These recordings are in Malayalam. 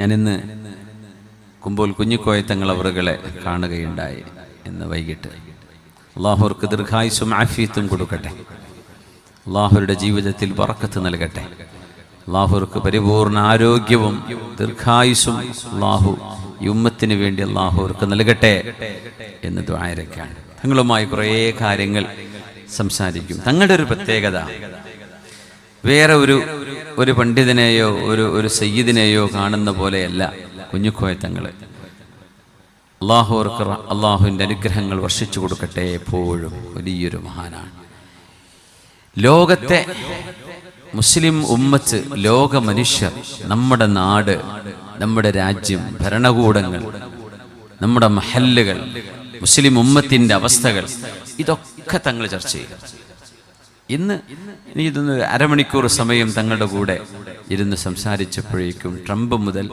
ഞാനിന്ന് കുമ്പോൾ കുഞ്ഞിക്കോയ തങ്ങൾ അവറുകളെ കാണുകയുണ്ടായി എന്ന് വൈകിട്ട്. അള്ളാഹുർക്ക് ദീർഘായുസും ആഫിയത്തും കൊടുക്കട്ടെ. അള്ളാഹുരുടെ ജീവിതത്തിൽ വറക്കത്ത് നൽകട്ടെ. അള്ളാഹുർക്ക് പരിപൂർണ ആരോഗ്യവും ദീർഘായുസും അള്ളാഹു യുമ്മത്തിന് വേണ്ടി അള്ളാഹുർക്ക് നൽകട്ടെ എന്ന് ദ്വാരക്കാണ്. തങ്ങളുമായി കുറേ കാര്യങ്ങൾ സംസാരിക്കും. തങ്ങളുടെ ഒരു പ്രത്യേകത വേറെ ഒരു ഒരു പണ്ഡിതനെയോ ഒരു ഒരു സയ്യിദിനെയോ കാണുന്ന പോലെയല്ല കുഞ്ഞുക്കോയത്തങ്ങൾ അള്ളാഹുർക്ക് അള്ളാഹുവിന്റെ അനുഗ്രഹങ്ങൾ വർഷിച്ചു കൊടുക്കട്ടെ എപ്പോഴും. വലിയൊരു മഹാനാണ്. ലോകത്തെ മുസ്ലിം ഉമ്മത്ത് ലോക മനുഷ്യർ നമ്മുടെ നാട് നമ്മുടെ രാജ്യം ഭരണകൂടങ്ങൾ നമ്മുടെ മഹല്ലുകൾ മുസ്ലിം ഉമ്മത്തിന്റെ അവസ്ഥകൾ ഇതൊക്കെ തങ്ങൾ ചർച്ച ചെയ്യും. ഇന്ന് ഇനി ഇതൊന്ന് അരമണിക്കൂർ സമയം തങ്ങളുടെ കൂടെ ഇരുന്ന് സംസാരിച്ചപ്പോഴേക്കും ട്രംപ് മുതൽ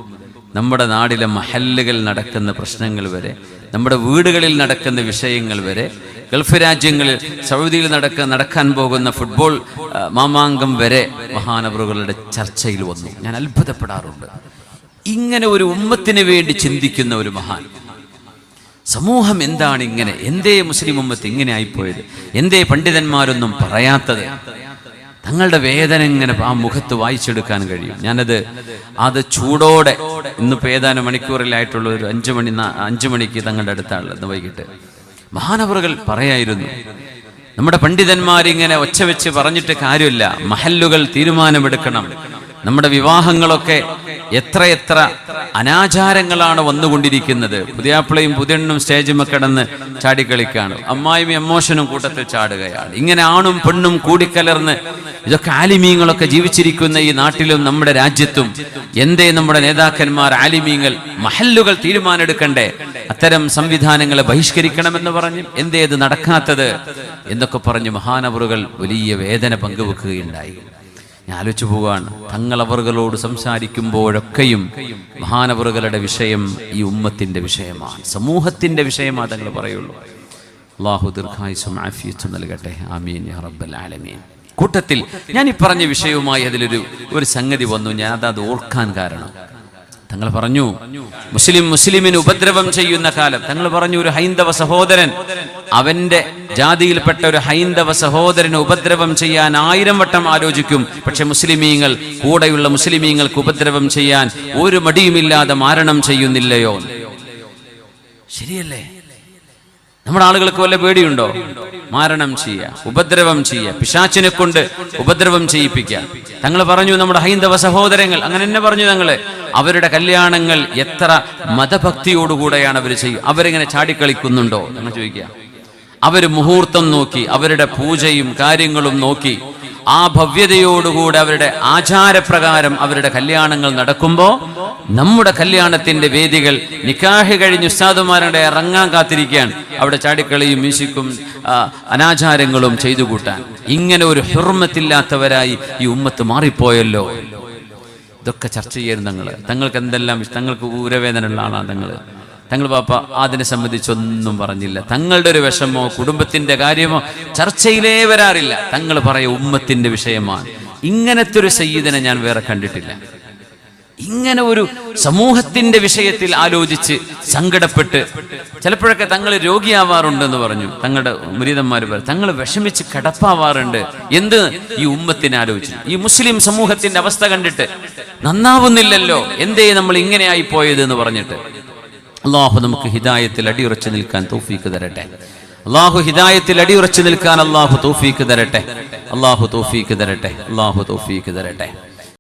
നമ്മുടെ നാടിലെ മഹല്ലുകൾ നടക്കുന്ന പ്രശ്നങ്ങൾ വരെ നമ്മുടെ വീടുകളിൽ നടക്കുന്ന വിഷയങ്ങൾ വരെ ഗൾഫ് രാജ്യങ്ങളിൽ സൗദിയിൽ നടക്ക നടക്കാൻ പോകുന്ന ഫുട്ബോൾ മാമാങ്കം വരെ മഹാനവറുകളുടെ ചർച്ചയിൽ വന്നു. ഞാൻ അത്ഭുതപ്പെടാറുണ്ട്. ഇങ്ങനെ ഒരു ഉമ്മത്തിന് വേണ്ടി ചിന്തിക്കുന്ന ഒരു മഹാൻ സമൂഹം എന്താണ് ഇങ്ങനെ? എന്തേ മുസ്ലിം ഉമ്മത്ത് ഇങ്ങനെ ആയിപ്പോയത്? എന്തേ പണ്ഡിതന്മാരൊന്നും പറയാത്തത്? തങ്ങളുടെ വേദന ഇങ്ങനെ ആ മുഖത്ത് വായിച്ചെടുക്കാൻ കഴിയും. ഞാനത് അത് ചൂടോടെ ഇന്നിപ്പോൾ ഏതാനും മണിക്കൂറിലായിട്ടുള്ള ഒരു അഞ്ചു മണി അഞ്ചു മണിക്ക് തങ്ങളുടെ അടുത്താണുള്ളത്. ഇന്ന് വൈകിട്ട്. മഹാനവറുകൾ പറയായിരുന്നു നമ്മുടെ പണ്ഡിതന്മാരിങ്ങനെ ഒച്ച വെച്ച് പറഞ്ഞിട്ട് കാര്യമില്ല. മഹല്ലുകൾ തീരുമാനമെടുക്കണം. നമ്മുടെ വിവാഹങ്ങളൊക്കെ എത്രയെത്ര അനാചാരങ്ങളാണ് വന്നുകൊണ്ടിരിക്കുന്നത്. പുതിയാപ്പിളയും പുതിയണ്ണും സ്റ്റേജുമ കിടന്ന് ചാടിക്കളിക്കാണ് അമ്മായും എമോഷനും കൂട്ടത്തിൽ ചാടുകയാണ്. ഇങ്ങനെ ആണും പെണ്ണും കൂടിക്കലർന്ന് ഇതൊക്കെ ആലിമീങ്ങളൊക്കെ ജീവിച്ചിരിക്കുന്ന ഈ നാട്ടിലും നമ്മുടെ രാജ്യത്തും എന്തേ നമ്മുടെ നേതാക്കന്മാർ ആലിമീങ്ങൾ മഹല്ലുകൾ തീരുമാനമെടുക്കണ്ടേ? അത്തരം സംവിധാനങ്ങളെ ബഹിഷ്കരിക്കണമെന്ന് പറഞ്ഞ് എന്തേ ഇത് നടക്കാത്തത്? എന്നൊക്കെ പറഞ്ഞ് മഹാനവറുകൾ വലിയ വേദന പങ്കുവെക്കുകയുണ്ടായി. ഞാൻ ആലോചിച്ചു പോവുകയാണ്. തങ്ങളവറുകളോട് സംസാരിക്കുമ്പോഴൊക്കെയും മഹാനവറുകളുടെ വിഷയം ഈ ഉമ്മത്തിന്റെ വിഷയമാണ്. സമൂഹത്തിന്റെ വിഷയമാണ് തങ്ങൾ പറയുള്ളൂ. അള്ളാഹു ദീർഘായുസും ആഫിയത്തും നൽകട്ടെ. ആമീൻ റബ്ബൽ ആലമീൻ. കൂട്ടത്തിൽ ഞാൻ ഈ പറഞ്ഞ വിഷയവുമായി അതിലൊരു ഒരു സംഗതി വന്നു. ഞാൻ അത് ഓർക്കാൻ കാരണം. തങ്ങൾ പറഞ്ഞു മുസ്ലിം മുസ്ലിമിന് ഉപദ്രവം ചെയ്യുന്ന കാലം. തങ്ങൾ പറഞ്ഞു ഒരു ഹൈന്ദവ സഹോദരൻ അവന്റെ ജാതിയിൽപ്പെട്ട ഒരു ഹൈന്ദവ സഹോദരന് ഉപദ്രവം ചെയ്യാൻ ആയിരം വട്ടം ആലോചിക്കും. പക്ഷെ മുസ്ലിമീങ്ങൾ കൂടെയുള്ള മുസ്ലിമീങ്ങൾക്ക് ഉപദ്രവം ചെയ്യാൻ ഒരു മടിയുമില്ലാതെ മാരണം ചെയ്യുന്നില്ലയോ? ശരിയല്ലേ? നമ്മുടെ ആളുകൾക്ക് വല്ല പേടിയുണ്ടോ? മാരണം ചെയ്യുക ഉപദ്രവം ചെയ്യുക പിശാച്ചിനെ കൊണ്ട് ഉപദ്രവം ചെയ്യിപ്പിക്കുക. തങ്ങൾ പറഞ്ഞു നമ്മുടെ ഹൈന്ദവ സഹോദരങ്ങൾ അങ്ങനെ തന്നെ പറഞ്ഞു തങ്ങൾ അവരുടെ കല്യാണങ്ങൾ എത്ര മതഭക്തിയോടുകൂടെയാണ് അവർ ചെയ്യുക അവരിങ്ങനെ ചാടിക്കളിക്കുന്നുണ്ടോ? എന്ന് ചോദിക്കുക. അവർ മുഹൂർത്തം നോക്കി അവരുടെ പൂജയും കാര്യങ്ങളും നോക്കി ആ ഭവ്യതയോടുകൂടെ അവരുടെ ആചാരപ്രകാരം അവരുടെ കല്യാണങ്ങൾ നടക്കുമ്പോൾ നമ്മുടെ കല്യാണത്തിന്റെ വേദികൾ നിക്കാഹ് കഴിഞ്ഞ് ഉസ്താദുമാരുടെ ഇറങ്ങാൻ കാത്തിരിക്കുകയാണ്. അവിടെ ചാടിക്കളിയും മ്യൂസിക്കും അനാചാരങ്ങളും ചെയ്തു കൂട്ടാൻ. ഇങ്ങനെ ഒരു ഹുർമത്തില്ലാത്തവരായി ഈ ഉമ്മത്ത് മാറിപ്പോയല്ലോ. ഇതൊക്കെ ചർച്ച ചെയ്യുന്നു തങ്ങൾ തങ്ങൾക്ക് എന്തെല്ലാം തങ്ങൾക്ക് ഊരവേദന ഉള്ള ആളാണ് തങ്ങൾ തങ്ങൾ പാപ്പ അതിനെ സംബന്ധിച്ചൊന്നും പറഞ്ഞില്ല. തങ്ങളുടെ ഒരു വിഷമോ കുടുംബത്തിന്റെ കാര്യമോ ചർച്ചയിലേ വരാറില്ല. തങ്ങൾ പറയ ഉമ്മത്തിന്റെ വിഷയമാണ്. ഇങ്ങനത്തെ ഒരു സയ്യിദിനെ ഞാൻ വേറെ കണ്ടിട്ടില്ല. ഇങ്ങനെ ഒരു സമൂഹത്തിന്റെ വിഷയത്തിൽ ആലോചിച്ച് സങ്കടപ്പെട്ട് ചിലപ്പോഴൊക്കെ തങ്ങൾ രോഗിയാവാറുണ്ടെന്ന് പറഞ്ഞു. തങ്ങളുടെ മുരീതന്മാർ പറഞ്ഞു തങ്ങൾ വിഷമിച്ച് കിടപ്പാവാറുണ്ട്. എന്ത്? ഈ ഉമ്മത്തിനെ ആലോചിച്ചു. ഈ മുസ്ലിം സമൂഹത്തിന്റെ അവസ്ഥ കണ്ടിട്ട് നന്നാവുന്നില്ലല്ലോ. എന്തേ നമ്മൾ ഇങ്ങനെയായി പോയത് എന്ന് പറഞ്ഞിട്ട്. അള്ളാഹു നമുക്ക് ഹിദായത്തിൽ അടിയുറച്ചു നിൽക്കാൻ തൗഫീക്ക് തരട്ടെ. അള്ളാഹു ഹിദായത്തിൽ അടിയുറച്ചു നിൽക്കാൻ അള്ളാഹു തൗഫീക്ക് തരട്ടെ. അള്ളാഹു തൗഫീക്ക് തരട്ടെ. അള്ളാഹു തൗഫീക്ക് തരട്ടെ.